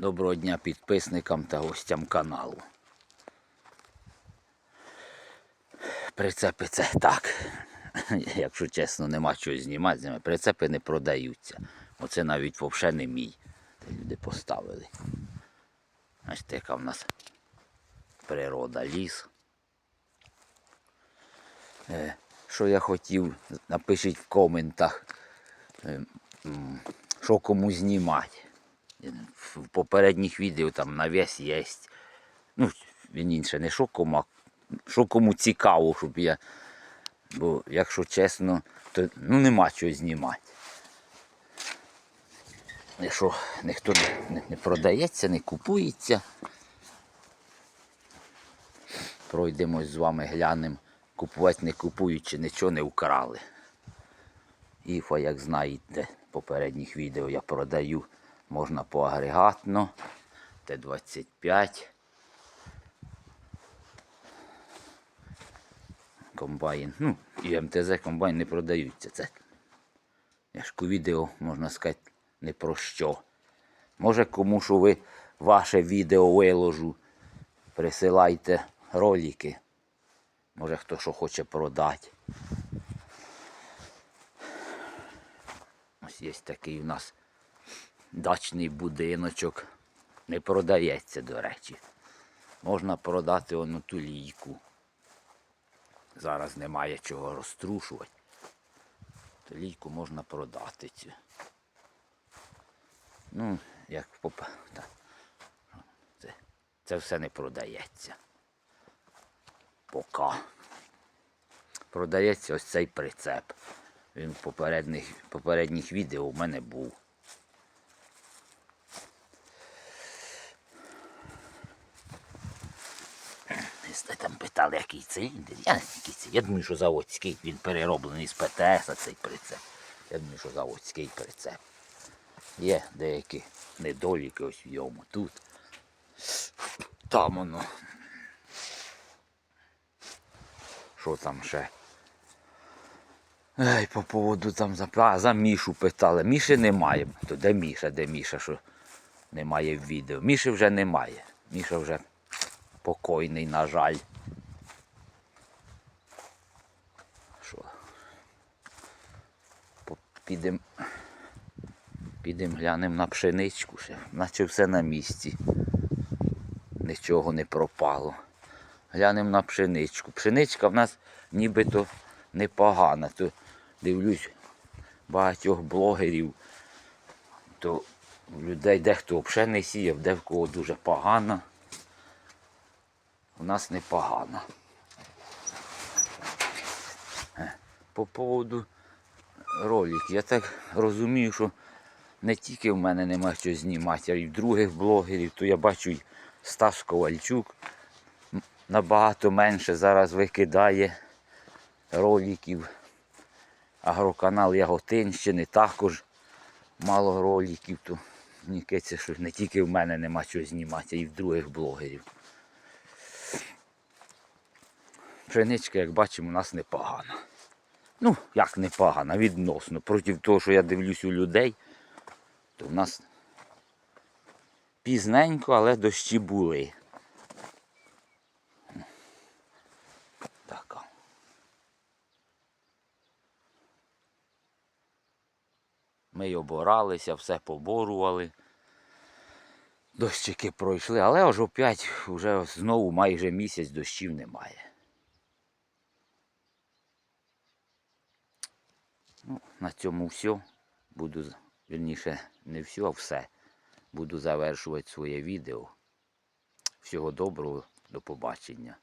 Доброго дня підписникам та гостям каналу. Прицепи це так. Якщо чесно, нема чого знімати з ними. Прицепи не продаються. Оце навіть вовше не мій. Це люди поставили. Ось така в нас природа, ліс. Е, Що я хотів, напишіть в коментах, е, що кому знімати. В попередніх відео там навіс є. Ну, він інше, не що кому, а що кому цікаво, щоб я. Бо, якщо чесно, то ну, нема чого знімати. Якщо ніхто не, не, не продається, не купується. Пройдемось з вами, глянемо, купувати не купуючи, нічого не вкрали. Іфа, як знаєте, попередніх відео я продаю, можна поагрегатно, Т-25. Комбайн, ну, і МТЗ комбайн не продаються. Це я відео, можна сказати, не про що. Може кому що ви ваше відео виложу, присилайте ролики. Може хто що хоче продати. Ось є такий у нас дачний будиночок. Не продається, до речі. Можна продати ону ту лійку. Зараз немає чого розтрушувати. То лійку можна продати цю. Ну, як поп... та. Це, це все не продається. Пока. Продається ось цей прицеп. Він в попередніх, попередніх відео у мене був. Ви там питали, який циліндр. Я, не який циліндр. Я думаю, що заводський. Він перероблений з ПТС, цей прицеп. Я думаю, що заводський прицеп. Є деякі недоліки ось в йому тут. Там воно. Що там ще? Ей, по поводу там за, а, за Мішу питали. Міші немає. То де Міша, де Міша, що немає в відео. Міші вже немає. Міша вже покойний, на жаль. Що? Підемо підем глянемо на пшеничку ще. Наче все на місці. Нічого не пропало. Глянемо на пшеничку. Пшеничка в нас нібито непогана. То дивлюсь багатьох блогерів, то людей дехто взагалі не сіяв, де в кого дуже погано. У нас непогано. Е, По поводу роликів, я так розумію, що не тільки в мене нема що знімати, а й в других блогерів, то я бачу і Стас Ковальчук набагато менше зараз викидає роликів. Агроканал Яготинщини також мало роликів, то мені кажеться, що не тільки в мене нема чого знімати, а й в других блогерів. Пшеничка, як бачимо, у нас непогана. Ну, як непогана, відносно. Проти того, що я дивлюсь у людей, то в нас пізненько, але дощі були. Така. Ми й оборалися, все поборували. Дощики пройшли, але аж опять вже знову майже місяць дощів немає. Ну, на цьому все. Буду, вірніше, не все, а все. Буду завершувати своє відео. Всього доброго, до побачення.